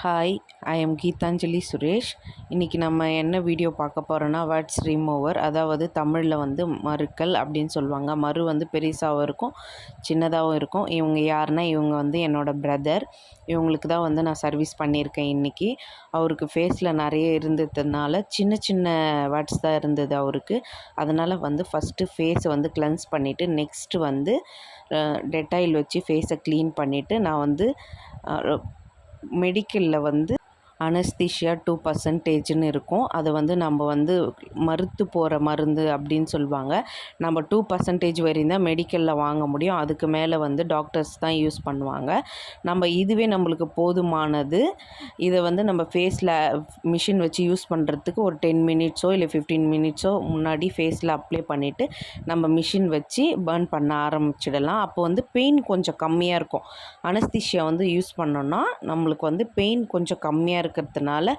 Hi I am Geethanjali Suresh இன்றைக்கி நம்ம என்ன வீடியோ பார்க்க போகிறோன்னா வேர்ட்ஸ் ரிமூவர் அதாவது தமிழில் வந்து மறுக்கல் அப்படின்னு சொல்லுவாங்க. மறு வந்து பெருசாகவும் இருக்கும் சின்னதாகவும் இருக்கும். இவங்க யாருன்னா இவங்க வந்து என்னோடய பிரதர் இவங்களுக்கு தான் வந்து நான் சர்வீஸ் பண்ணியிருக்கேன் இன்றைக்கி அவருக்கு ஃபேஸில் நிறைய இருந்ததுனால சின்ன சின்ன வேர்ட்ஸ் தான் இருந்தது அவருக்கு. அதனால் வந்து ஃபஸ்ட்டு ஃபேஸை வந்து கிளென்ஸ் பண்ணிவிட்டு நெக்ஸ்ட்டு வந்து டெட்டாயில் வச்சு ஃபேஸை க்ளீன் பண்ணிவிட்டு நான் வந்து மெடிக்கலில் வந்து அனஸ்தீஷியா டூ பர்சன்டேஜ்னு இருக்கும். அது வந்து நம்ம வந்து மறுத்து போகிற மருந்து அப்படின்னு சொல்லுவாங்க. நம்ம டூ பர்சன்டேஜ் வரையும் தான் மெடிக்கலில் வாங்க முடியும். அதுக்கு மேலே வந்து டாக்டர்ஸ் தான் யூஸ் பண்ணுவாங்க. நம்ம இதுவே நம்மளுக்கு போதுமானது. இதை வந்து நம்ம ஃபேஸில் மிஷின் வச்சு யூஸ் பண்ணுறதுக்கு ஒரு டென் மினிட்ஸோ இல்லை ஃபிஃப்டீன் மினிட்ஸோ முன்னாடி ஃபேஸில் அப்ளை பண்ணிவிட்டு நம்ம மிஷின் வச்சு பர்ன் பண்ண ஆரம்பிச்சிடலாம். அப்போ வந்து பெயின் கொஞ்சம் கம்மியாக இருக்கும். அனஸ்தீஷியா வந்து யூஸ் பண்ணோன்னா நம்மளுக்கு வந்து பெயின் கொஞ்சம் கம்மியாக இருக்கிறதுனால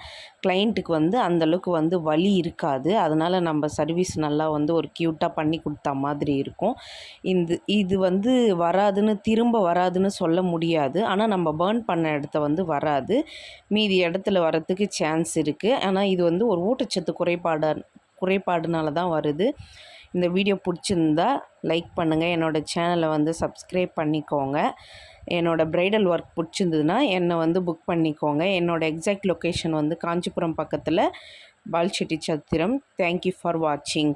கிளைண்ட்டுக்கு வந்து அந்தளவுக்கு வந்து வலி இருக்காது. அதனால் நம்ம சர்வீஸ் நல்லா வந்து ஒரு க்யூட்டாக பண்ணி கொடுத்தா மாதிரி இருக்கும். இந்த இது வந்து வராதுன்னு திரும்ப வராதுன்னு சொல்ல முடியாது. ஆனால் நம்ம பேர்ன் பண்ண இடத்த வந்து வராது. மீதி இடத்துல வரத்துக்கு சான்ஸ் இருக்குது ஆனால் இது வந்து ஒரு ஊட்டச்சத்து குறைபாடு குறைபாடுனால தான் வருது. இந்த வீடியோ பிடிச்சிருந்தா லைக் பண்ணுங்கள் என்னோடய சேனலை வந்து சப்ஸ்கிரைப் பண்ணிக்கோங்க. என்னோடய ப்ரைடல் ஒர்க் பிடிச்சிருந்ததுன்னா என்னை வந்து புக் பண்ணிக்கோங்க. என்னோடய எக்ஸாக்ட் லொக்கேஷன் வந்து காஞ்சிபுரம் பக்கத்தில் பால்செட்டி சத்திரம். தேங்க்யூ ஃபார் வாட்சிங்